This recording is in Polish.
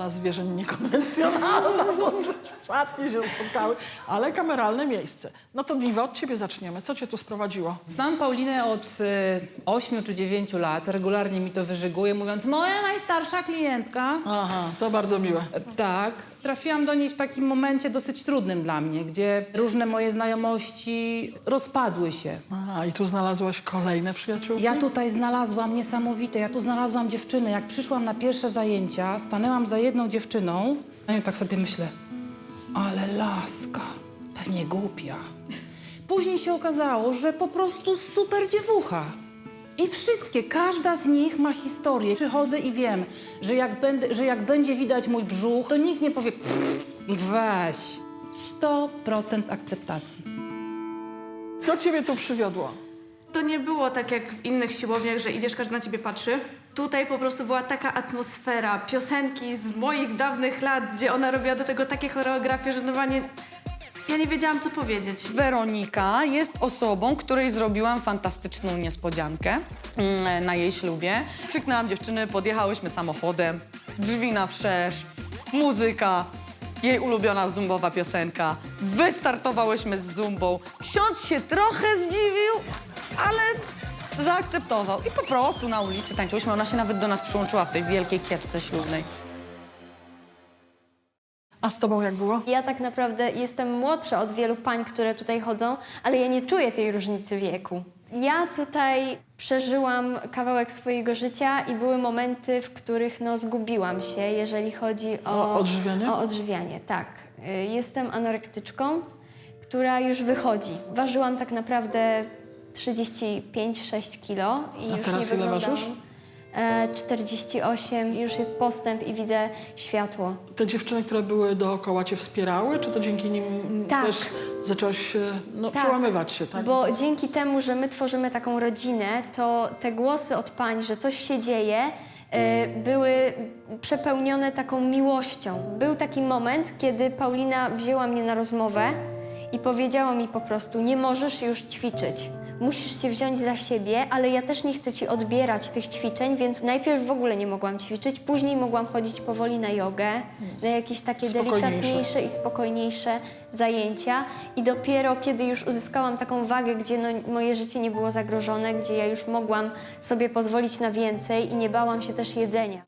Sala zwierzeń niekonwencjonalna, no, w szatni się spotkały, ale kameralne miejsce. No to Diwa, od ciebie zaczniemy. Co cię tu sprowadziło? Znam Paulinę od y, 8 czy 9 lat. Regularnie mi to wyżyguje, mówiąc, moja najstarsza klientka. Aha, to bardzo miłe. E, Tak. Trafiłam do niej w takim momencie dosyć trudnym dla mnie, gdzie różne moje znajomości rozpadły się. Aha, i tu znalazłaś kolejne przyjaciółki? Ja tutaj znalazłam niesamowite, ja tu znalazłam dziewczynę. Jak przyszłam na pierwsze zajęcia, stanęłam za jedną dziewczyną, a ja tak sobie myślę, ale laska, pewnie głupia. Później się okazało, że po prostu super dziewucha. I wszystkie, każda z nich ma historię. Przychodzę i wiem, że jak, będę, że jak będzie widać mój brzuch, to nikt nie powie, "Pff, weź. 100% akceptacji. Co ciebie tu przywiodło? To nie było tak jak w innych siłowniach, że idziesz, każdy na ciebie patrzy. Tutaj po prostu była taka atmosfera, piosenki z moich dawnych lat, gdzie ona robiła do tego takie choreografie, że normalnie ja nie wiedziałam, co powiedzieć. Weronika jest osobą, której zrobiłam fantastyczną niespodziankę mm, na jej ślubie. Krzyknęłam dziewczyny, podjechałyśmy samochodem, drzwi na wszerz, muzyka, jej ulubiona zumbowa piosenka. Wystartowałyśmy z zumbą. Ksiądz się trochę zdziwił, ale zaakceptował. I po prostu na ulicy tańczyłyśmy. Ona się nawet do nas przyłączyła w tej wielkiej kietce ślubnej. A z tobą jak było? Ja tak naprawdę jestem młodsza od wielu pań, które tutaj chodzą, ale ja nie czuję tej różnicy wieku. Ja tutaj przeżyłam kawałek swojego życia i były momenty, w których no, zgubiłam się, jeżeli chodzi o... O odżywianie? O odżywianie, tak. Y, Jestem anorektyczką, która już wychodzi. Ważyłam tak naprawdę 35-6 kilo i A już teraz nie ile wyglądałam. ważysz? E, 48, już jest postęp i widzę światło. Te dziewczyny, które były dookoła cię wspierały, czy to dzięki nim Tak. też zaczęłaś no, Tak, przełamywać się, tak? Bo dzięki temu, że my tworzymy taką rodzinę, to te głosy od pań, że coś się dzieje, e, były przepełnione taką miłością. Był taki moment, kiedy Paulina wzięła mnie na rozmowę i powiedziała mi po prostu: Nie możesz już ćwiczyć. Musisz się wziąć za siebie, ale ja też nie chcę ci odbierać tych ćwiczeń, więc najpierw w ogóle nie mogłam ćwiczyć, później mogłam chodzić powoli na jogę, na jakieś takie delikatniejsze i spokojniejsze zajęcia. I dopiero kiedy już uzyskałam taką wagę, gdzie no, moje życie nie było zagrożone, gdzie ja już mogłam sobie pozwolić na więcej i nie bałam się też jedzenia.